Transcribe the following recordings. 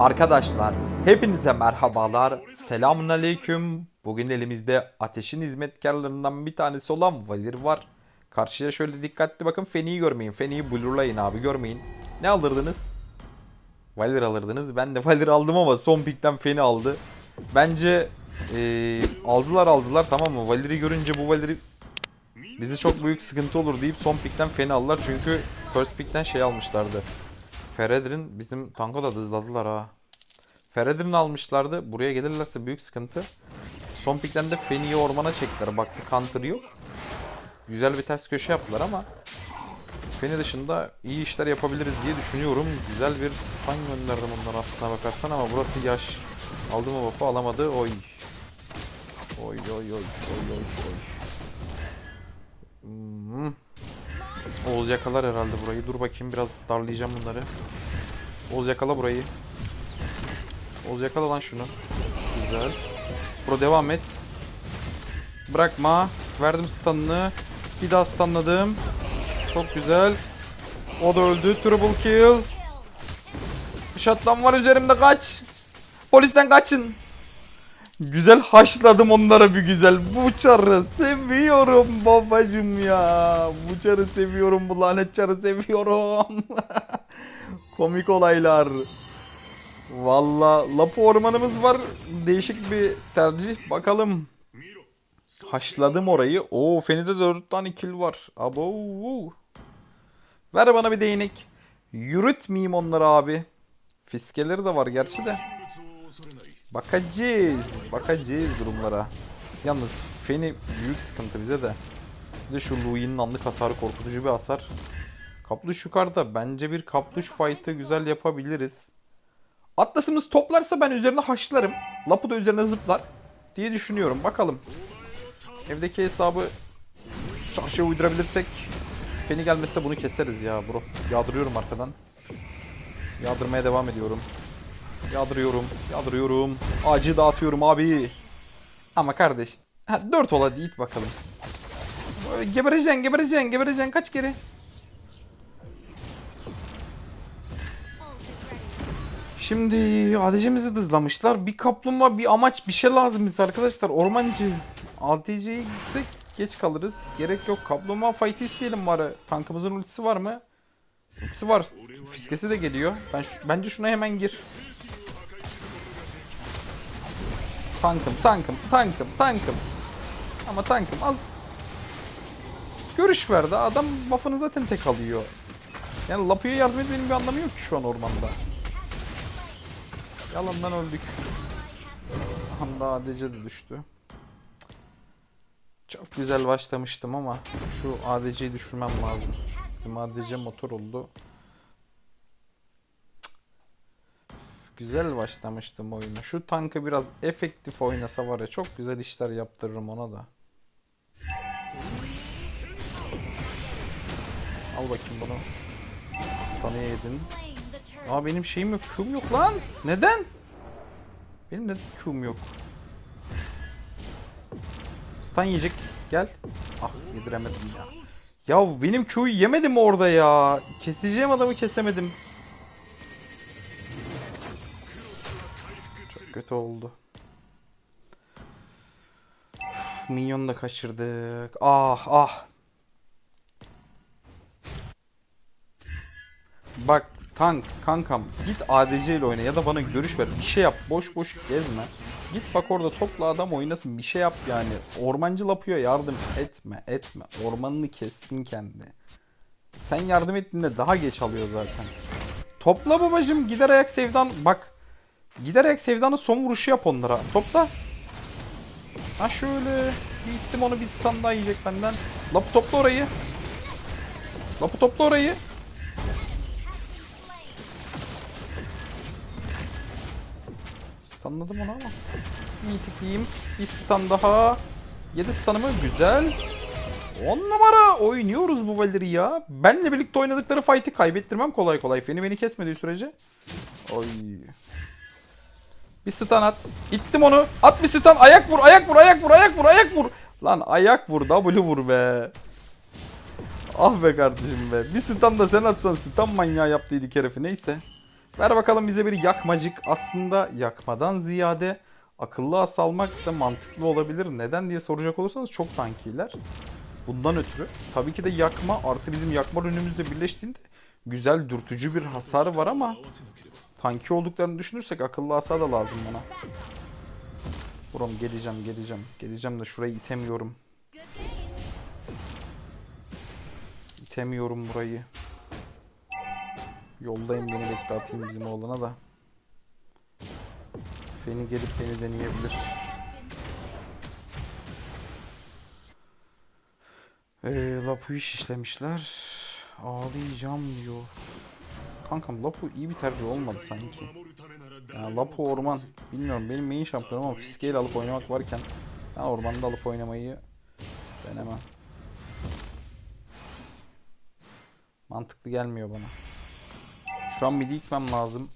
Arkadaşlar hepinize merhabalar. Selamun aleyküm. Bugün elimizde ateşin hizmetkarlarından bir tanesi olan Valir var. Karşıya şöyle dikkatli bakın Feni'yi görmeyin. Feni'yi blurlayın abi görmeyin. Ne alırdınız? Valir alırdınız. Ben de Valir aldım ama son pikten Feni aldı. Bence eee, aldılar aldılar tamam mı? Valir'i görünce bu Valir'i bizi çok büyük sıkıntı olur deyip son pikten Feni aldılar. Çünkü first pikten şey almışlardı. Feredrin bizim tanko da hızladılar ha. Feredrin almışlardı. Buraya gelirlerse büyük sıkıntı. Son pikten de Feni'yi ormana çektiler. Baktı counter yok. Güzel bir ters köşe yaptılar ama Feni dışında iyi işler yapabiliriz diye düşünüyorum. Güzel bir stun gönderdim onlara aslına bakarsan ama burası yaş. Aldı mı buff'ı alamadı. Oy. Oy oy oy oy oy oy. Hmm. Oğuz yakalar herhalde burayı. Dur bakayım biraz darlayacağım bunları. Oğuz yakala burayı. Oğuz yakala lan şunu. Güzel. Bro devam et. Bırakma. Verdim stun'ını. Bir daha stunladım. Çok güzel. O da öldü. Triple kill. Shotgun var üzerimde kaç. Polisten kaçın. Güzel haşladım onlara bir güzel. Bu çarı seviyorum babacım ya. Bu çarı seviyorum. Bu lanet çarı seviyorum. Komik olaylar. Valla Lapu ormanımız var. Değişik bir tercih. Bakalım. Haşladım orayı. Oo Feni'de 4 tane kill var. Abo. Ver bana bir değnek. Yürütmeyeyim onları abi. Fiskeleri de var gerçi de. Bakacağız. Bakacağız durumlara. Yalnız Feni büyük sıkıntı bize de. Bir de şu Louis'nin anlık hasarı korkutucu bir hasar. Kapluş yukarıda. Bence bir kapluş fight'ı güzel yapabiliriz. Atlas'ımız toplarsa ben üzerine haşlarım. Lapu da üzerine zıplar. Diye düşünüyorum. Bakalım. Evdeki hesabı çarşıya uydurabilirsek Feni gelmezse bunu keseriz ya bro. Yağdırıyorum arkadan. Yağdırmaya devam ediyorum. Yağdırıyorum. Yağdırıyorum. Acı dağıtıyorum abi. Ama kardeş. Ha, 4 ola it bakalım. Gebereceksin, gebereceksin, gebereceksin. Kaç kere? Şimdi ADC'mizi dızlamışlar. Bir kaplumbağa, bir amaç, bir şey lazım bize arkadaşlar. Ormancı. ADC'ye gitsek geç kalırız. Gerek yok. Kaplumbağa fight'i isteyelim bari. Tankımızın ultisi var mı? Ultisi var. Fiskesi de geliyor. Ben bence şuna hemen gir. Tankım, tankım, tankım, tankım. Ama tankım az... Görüş verdi. Adam buff'ını zaten tek alıyor. Yani Lapu'ya yardım etmenin bir anlamı yok ki şu an ormanda. Yalandan öldük. Handa ADC de düştü. Çok güzel başlamıştım ama şu ADC'yi düşürmem lazım. Bizim ADC motor oldu. Güzel başlamıştım oyuna. Şu tankı biraz efektif oynasa var ya çok güzel işler yaptırırım ona da. Al bakayım bunu. Stun'ı yedin. Aa benim şeyim yok. Q'm yok lan. Neden? Benim neden Q'm yok? Stun yiyecek. Gel. Ah yediremedim ya. Ya benim Q'yu yemedim orada ya. Keseceğim adamı kesemedim. Kötü oldu. Uf, Minyonu da kaçırdık. Ah ah. Bak tank kankam git ADC ile oyna ya da bana görüş ver. Bir şey yap. Boş boş gezme. Git bak orada topla adam oynasın. Bir şey yap yani. Ormancı lapıyor yardım etme etme. Ormanını kessin kendi. Sen yardım ettiğinde daha geç alıyor zaten. Topla babacım gider ayak sevdan bak. Gider ayak sevdanın son vuruşu yap onlara. Topla. Ha şöyle. Bir ittim onu bir stand daha yiyecek benden. Lapı topla orayı. Lapı topla orayı. Stunladım onu ama. İyi tıklayayım. Bir stun daha. 7 stun'ımı güzel. 10 numara oynuyoruz bu Valer'i ya. Benle birlikte oynadıkları fight'i kaybettirmem kolay kolay. Feni beni kesmediği sürece. Oy. Bir stun at. İttim onu. At bir stun. Ayak vur, ayak vur, ayak vur, ayak vur, ayak vur. Lan ayak vur, W vur be. Ah be kardeşim be. Bir stun da sen atsan stun manyağı yaptıydık herifi. Neyse. Ver bakalım bize bir yakmacık. Aslında yakmadan ziyade akıllı as almak da mantıklı olabilir. Neden diye soracak olursanız çok tankiler. Bundan ötürü tabii ki de yakma artı bizim yakma ürünümüzle birleştiğinde güzel dürtücü bir hasar var ama tanki olduklarını düşünürsek akıllı asa da lazım bana. Buram geleceğim geleceğim. Geleceğim de şurayı itemiyorum. İtemiyorum burayı. Yoldayım beni bekle atayım bizim oğlana da. Feni gelip beni deneyebilir. Ee, Lapu'yu şişlemişler. Ağlayacağım diyor. Kankam Lapu iyi bir tercih olmadı sanki. Yani Lapu orman. Bilmiyorum benim main şampiyonum ama fiskeyle alıp oynamak varken ben ormanda alıp oynamayı denemem. Mantıklı gelmiyor bana. Şu an midi gitmem lazım.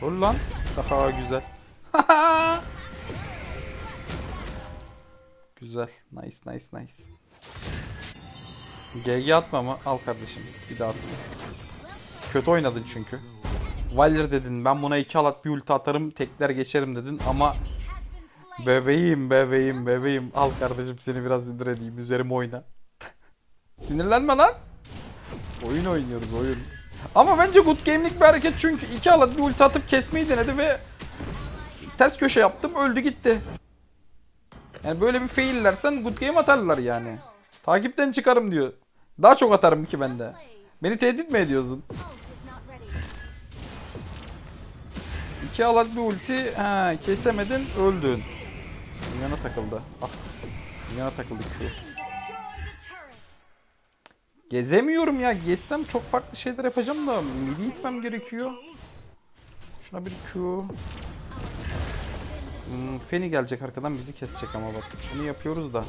Dur lan. Daha güzel. güzel. Nice nice nice. GG atma mı? Al kardeşim. Bir daha at. Kötü oynadın çünkü. Valir dedin. Ben buna iki alat bir ulti atarım. Tekler geçerim dedin ama Bebeğim bebeğim bebeğim. Al kardeşim seni biraz sinir edeyim. Üzerime oyna. Sinirlenme lan. Oyun oynuyoruz oyun. Ama bence good game'lik bir hareket çünkü iki alat bir ulti atıp kesmeyi denedi ve ters köşe yaptım öldü gitti. Yani böyle bir faillersen good game atarlar yani. Takipten çıkarım diyor. Daha çok atarım ki bende. Beni tehdit mi ediyorsun? İki alat bir ulti ha, kesemedin öldün. Minyona takıldı. Ah. Minyona takıldı Q. Gezemiyorum ya. Gezsem çok farklı şeyler yapacağım da midi itmem gerekiyor. Şuna bir Q. Hmm, Feni gelecek arkadan bizi kesecek ama bak. Bunu yapıyoruz da.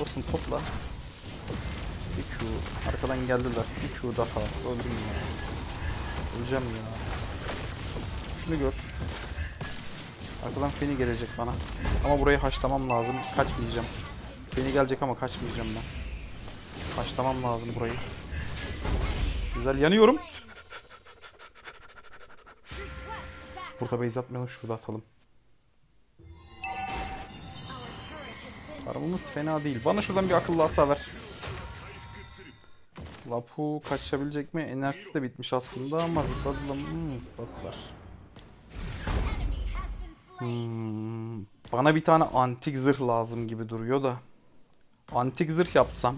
Dostum topla. Bir Q. Arkadan geldiler. Bir Q daha. Öldüm ya. Öleceğim ya. Şunu gör. Arkadan Feni gelecek bana. Ama burayı haşlamam lazım. Kaçmayacağım. Feni gelecek ama kaçmayacağım ben. Haşlamam lazım burayı. Güzel yanıyorum. Burada base atmayalım şurada atalım. Farmımız fena değil. Bana şuradan bir akıllı asa ver. Lapu kaçabilecek mi? Enerjisi de bitmiş aslında ama zıpladılar. Hmm, zıpladılar. Hmm, bana bir tane antik zırh lazım gibi duruyor da. Antik zırh yapsam.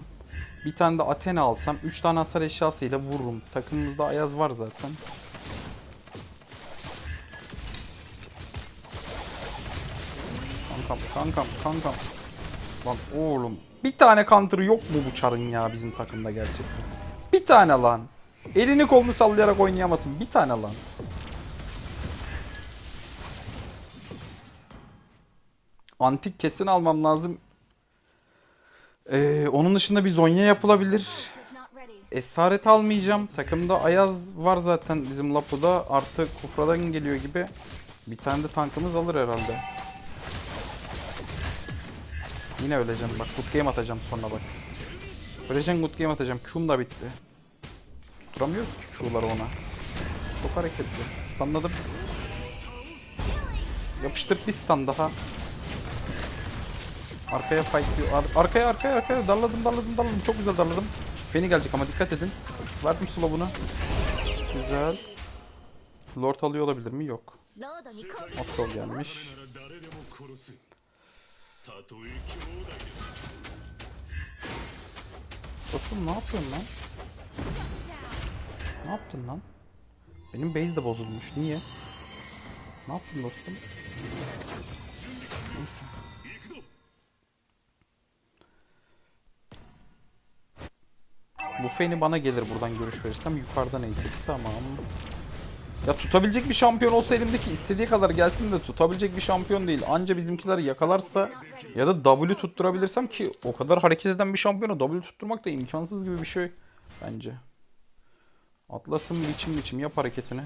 Bir tane de Athena alsam. 3 tane hasar eşyasıyla vururum. Takımımızda Ayaz var zaten. Kankam, kankam, kankam. Lan oğlum. Bir tane counter yok mu bu çarın ya bizim takımda gerçekten? Tane lan. Elini kolunu sallayarak oynayamasın. Bir tane lan. Antik kesin almam lazım. Ee, onun dışında bir Zonya yapılabilir. Esaret almayacağım. Takımda Ayaz var zaten bizim Lapu'da. Artı Kufra'dan geliyor gibi. Bir tane de tankımız alır herhalde. Yine öleceğim bak. Good game atacağım sonra bak. Öleceğim good game atacağım. Q'm da bitti. Tutturamıyoruz ki Q'ları ona. Çok hareketli. Stunladım. Yapıştır bir stun daha. Arkaya fight diyor. Ar- arkaya arkaya arkaya darladım darladım darladım. Çok güzel darladım. Feni gelecek ama dikkat edin. Verdim slow'unu. Güzel. Lord alıyor olabilir mi? Yok. Moskov gelmiş. Dostum ne yapıyorsun lan? Ne yaptın lan? Benim base de bozulmuş. Niye? Ne yaptın dostum? Neyse. Bu feni bana gelir buradan görüş verirsem yukarıda neyse ki tamam. Ya tutabilecek bir şampiyon olsa elimdeki istediği kadar gelsin de tutabilecek bir şampiyon değil. Anca bizimkiler yakalarsa ya da W tutturabilirsem ki o kadar hareket eden bir şampiyonu W tutturmak da imkansız gibi bir şey bence. Atlas'ın biçim biçim yap hareketini.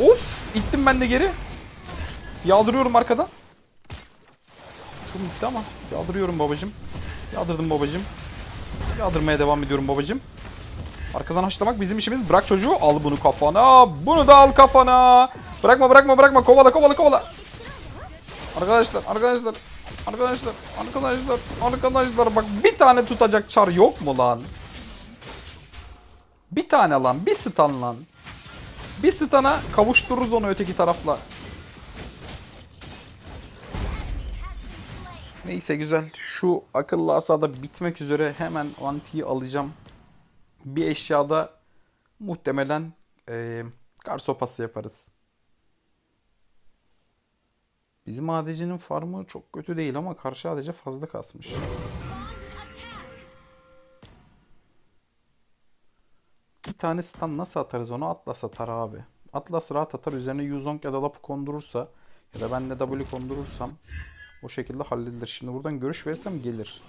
Of! ittim ben de geri. Yağdırıyorum arkadan. Şum bitti ama yağdırıyorum babacım. Yağdırdım babacım. Yağdırmaya devam ediyorum babacım. Arkadan haşlamak bizim işimiz. Bırak çocuğu. Al bunu kafana. Bunu da al kafana. Bırakma bırakma bırakma. Kovala kovala kovala. Arkadaşlar arkadaşlar. Arkadaşlar arkadaşlar arkadaşlar bak bir tane tutacak çar yok mu lan? Bir tane lan bir stun lan. Bir stana kavuştururuz onu öteki tarafla. Neyse güzel. Şu akıllı asada bitmek üzere hemen antiyi alacağım. Bir eşyada muhtemelen eee kar sopası yaparız. Bizim ADC'nin farmı çok kötü değil ama karşı ADC fazla kasmış. Tane stun nasıl atarız onu? Atlas atar abi. Atlas rahat atar. Üzerine Yuzong ya da Lapu kondurursa ya da ben de W kondurursam o şekilde halledilir. Şimdi buradan görüş verirsem gelir.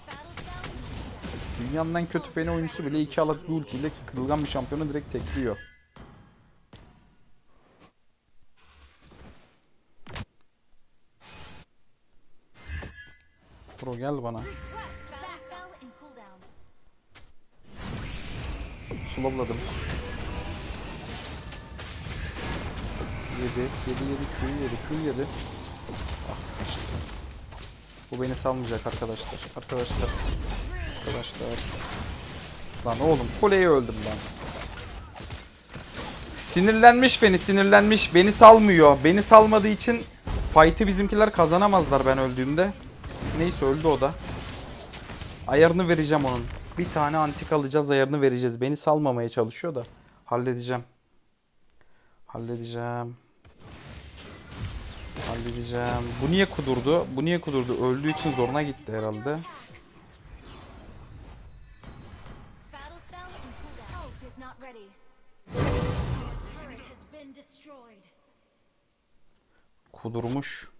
Dünyanın en kötü feni oyuncusu bile iki alat bir ultiyle kırılgan bir şampiyonu direkt tekliyor. Bro gel bana. Slowladım. 7, 7, 7, Q 7, Q 7. Ah kaçtı. Bu beni salmayacak arkadaşlar. Arkadaşlar. Arkadaşlar. Lan oğlum kuleye öldüm lan. Sinirlenmiş Feni sinirlenmiş. Beni salmıyor. Beni salmadığı için fight'ı bizimkiler kazanamazlar ben öldüğümde. Neyse öldü o da. Ayarını vereceğim onun. Bir tane antik alacağız ayarını vereceğiz. Beni salmamaya çalışıyor da. Halledeceğim. Halledeceğim. Halledeceğim. Bu niye kudurdu? Bu niye kudurdu? Öldüğü için zoruna gitti herhalde. Kudurmuş.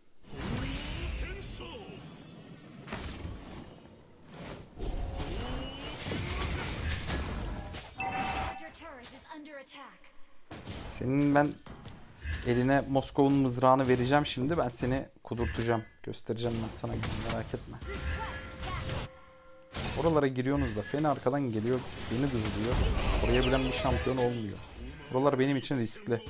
Senin ben eline Moskova'nın mızrağını vereceğim şimdi. Ben seni kudurtacağım. Göstereceğim ben sana merak etme. Oralara giriyorsunuz da Feni arkadan geliyor. Beni dızlıyor. Oraya bilen bir şampiyon olmuyor. Buralar benim için riskli.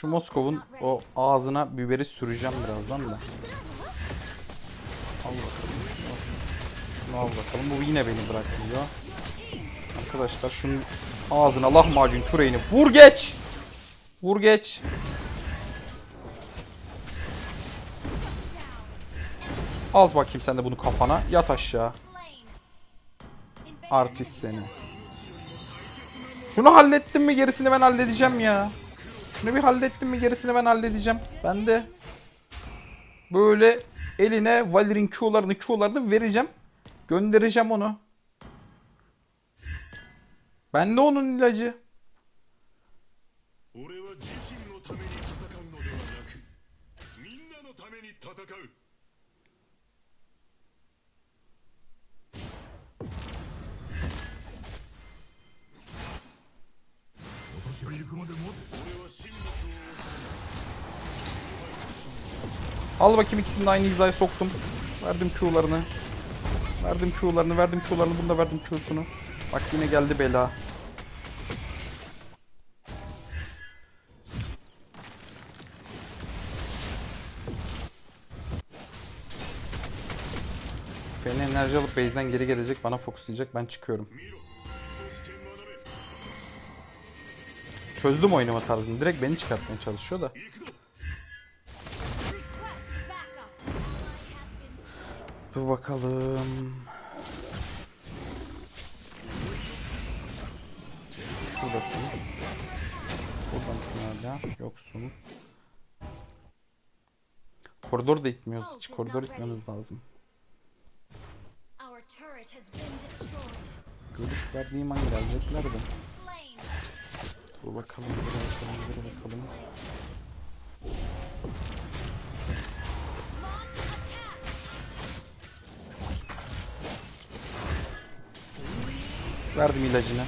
Şu Moskov'un o ağzına biberi süreceğim birazdan da. Al bakalım şunu. Şunu al bakalım. Bu yine beni bırakmıyor. Arkadaşlar şunun ağzına lahmacun küreğini vur geç. Vur geç. Al bakayım sen de bunu kafana. Yat aşağı. Artist seni. Şunu hallettim mi gerisini ben halledeceğim ya. Şunu bir hallettim mi gerisini ben halledeceğim. Ben de böyle eline Valir'in Q'larını Q'larını vereceğim. Göndereceğim onu. Ben de onun ilacı. Al bakayım ikisini de aynı hizaya soktum. Verdim Q'larını. Verdim Q'larını, verdim Q'larını. Bunu da verdim Q'sunu. Bak yine geldi bela. Feni enerji alıp base'den geri gelecek. Bana fokuslayacak. Ben çıkıyorum. Çözdüm oynama tarzını. Direkt beni çıkartmaya çalışıyor da. Dur bakalım. Şuradasın. Burada mısın hala? Yoksun. Koridor da itmiyoruz hiç. Koridor itmemiz lazım. Görüş verdiğim an gelecekler de. Dur bakalım, dur bakalım, dur bakalım. Verdim ilacını.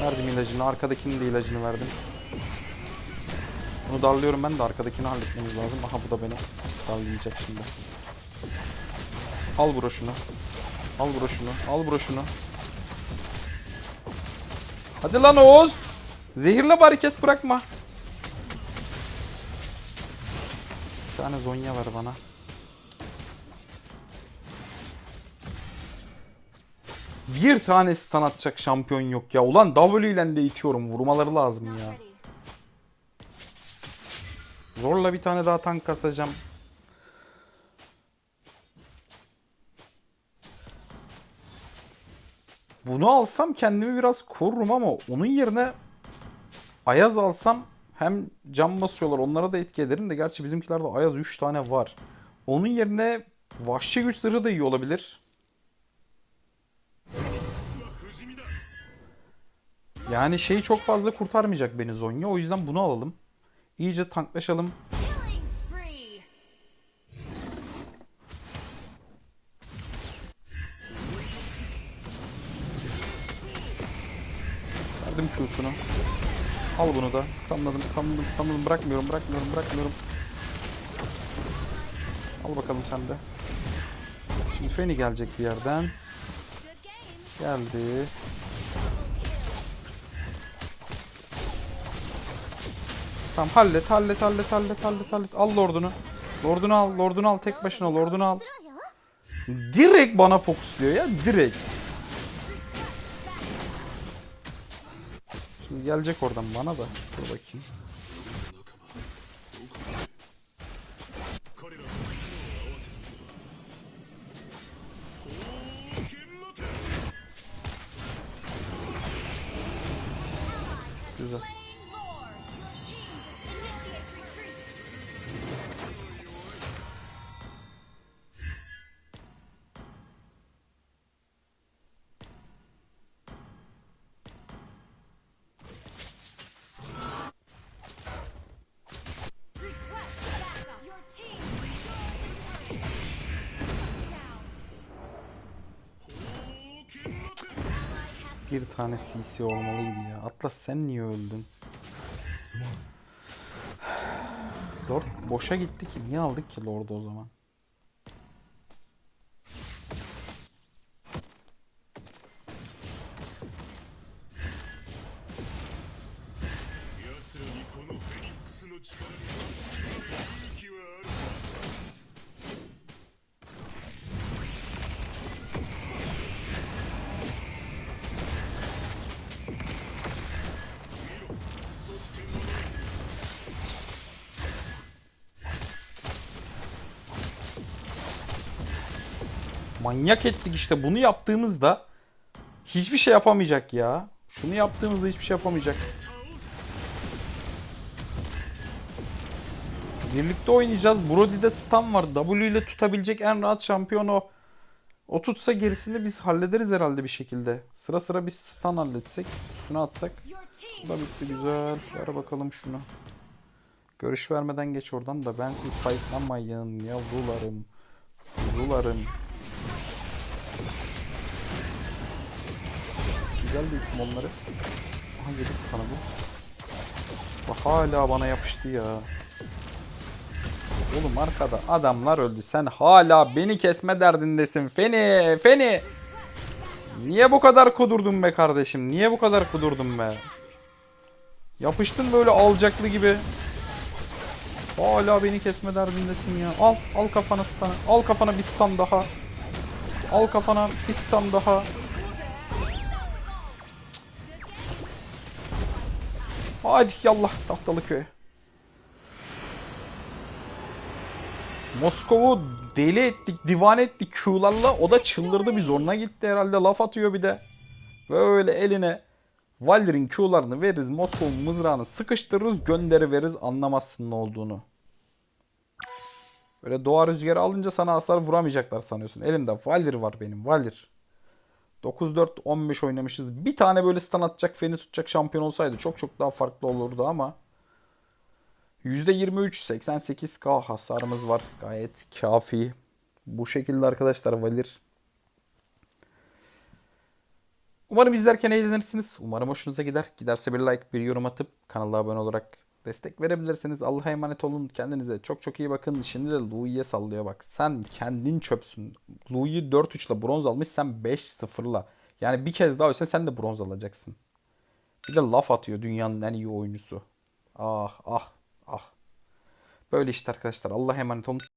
Verdim ilacını. Arkadakinin de ilacını verdim. Bunu darlıyorum ben de arkadakini halletmemiz lazım. Aha bu da beni darlayacak şimdi. Al broşunu. Al broşunu. Al broşunu. Hadi lan Oğuz. Zehirle bari kes bırakma. Bir tane Zonya ver bana. Bir tane stun atacak şampiyon yok ya. Ulan W ile de itiyorum. Vurmaları lazım ya. Zorla bir tane daha tank kasacağım. Bunu alsam kendimi biraz korurum ama onun yerine Ayaz alsam hem cam basıyorlar onlara da etki ederim de gerçi bizimkilerde Ayaz 3 tane var. Onun yerine vahşi güç zırhı da iyi olabilir. Yani şeyi çok fazla kurtarmayacak beni Zonya o yüzden bunu alalım. İyice tanklaşalım. Verdim Q'sunu. Al bunu da. Stunladım, stunladım, stunladım. Bırakmıyorum, bırakmıyorum, bırakmıyorum. Al bakalım sen de. Şimdi Feni gelecek bir yerden. Geldi. Tamam hallet hallet hallet hallet hallet hallet. Al lordunu. Lordunu al lordunu al tek başına lordunu al. Direkt bana fokusluyor ya direkt. Şimdi gelecek oradan bana da. Dur bakayım. Güzel. Bir tane CC olmalıydı ya. Atlas sen niye öldün? Lord boşa gitti ki. Niye aldık ki Lord'u o zaman? Manyak ettik işte. Bunu yaptığımızda hiçbir şey yapamayacak ya. Şunu yaptığımızda hiçbir şey yapamayacak. Birlikte oynayacağız. Brody'de stun var. W ile tutabilecek en rahat şampiyon o. O tutsa gerisini biz hallederiz herhalde bir şekilde. Sıra sıra bir stun halletsek. Üstüne atsak. Bu da bitti güzel. Ver bakalım şunu. Görüş vermeden geç oradan da bensiz fightlamayın yavrularım. Kuzularım. De ittim onları. Aha yedi stun'ı. Bak hala bana yapıştı ya. Oğlum arkada adamlar öldü. Sen hala beni kesme derdindesin. Feni, Feni. Niye bu kadar kudurdun be kardeşim? Niye bu kadar kudurdun be? Yapıştın böyle alacaklı gibi. Hala beni kesme derdindesin ya. Al, al kafana stun'ı. Al kafana bir stun daha. Al kafana bir stun daha. Hadi yallah tahtalı köye. Moskova'yı deli ettik, divan ettik Q'larla. O da çıldırdı bir zoruna gitti herhalde. Laf atıyor bir de. Böyle eline Valir'in Q'larını veririz. Moskova'nın mızrağını sıkıştırırız. Gönderi veririz. Anlamazsın ne olduğunu. Böyle doğa rüzgarı alınca sana hasar vuramayacaklar sanıyorsun. Elimde Valir var benim. Valir. 9-4-15 oynamışız. Bir tane böyle stun atacak, feni tutacak şampiyon olsaydı çok çok daha farklı olurdu ama %23 88k hasarımız var. Gayet kafi. Bu şekilde arkadaşlar Valir Umarım izlerken eğlenirsiniz. Umarım hoşunuza gider. Giderse bir like, bir yorum atıp kanala abone olarak destek verebilirsiniz. Allah'a emanet olun. Kendinize çok çok iyi bakın. Şimdi de Louis'ye sallıyor bak. Sen kendin çöpsün. Louis'i 4-3'la bronz almış. Sen 5-0'la. Yani bir kez daha ölsen sen de bronz alacaksın. Bir de laf atıyor dünyanın en iyi oyuncusu. Ah ah ah. Böyle işte arkadaşlar. Allah'a emanet olun.